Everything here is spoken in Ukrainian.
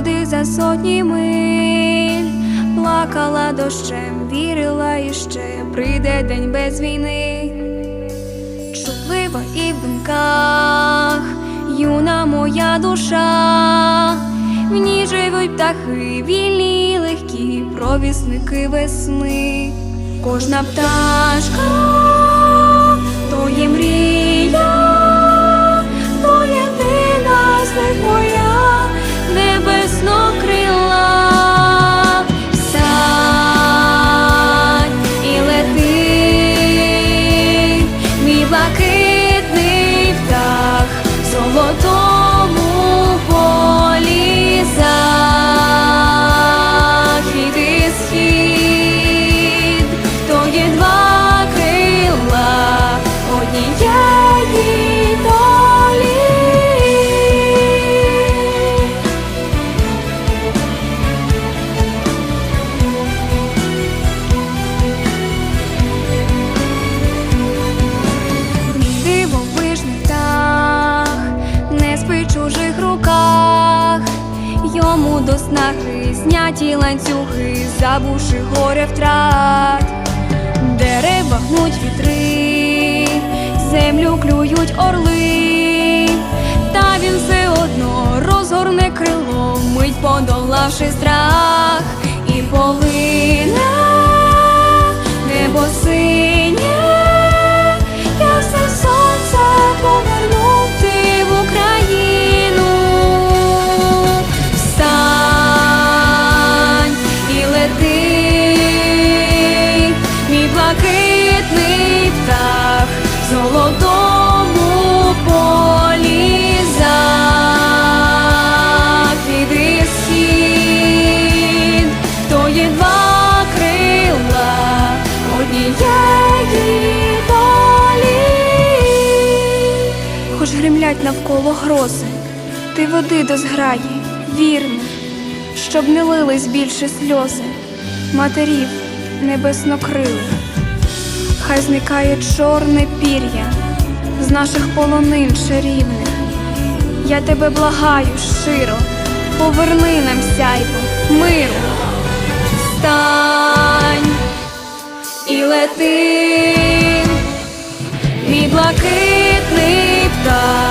груди за сотні миль, плакала дощем, вірила іще прийде день без війни. Чутлива і в думках, юна моя душа, в ній живуть птахи, вільні легкі, провісники весни. Кожна пташка то є мрія, snow. Снаги зняті ланцюги, забувши горе втрат, дерева гнуть вітри, землю клюють орли, та він все одно розгорне крило, мить подолавши страх. І полине Хоч навколо грози, ти води до зграї, вірно, щоб не лились більше сльози, матерів небеснокрилих. Хай зникає чорне пір'я з наших полонин чарівних. Я тебе благаю щиро, поверни нам сяйво, миру. Встань і лети, мій блакитний птах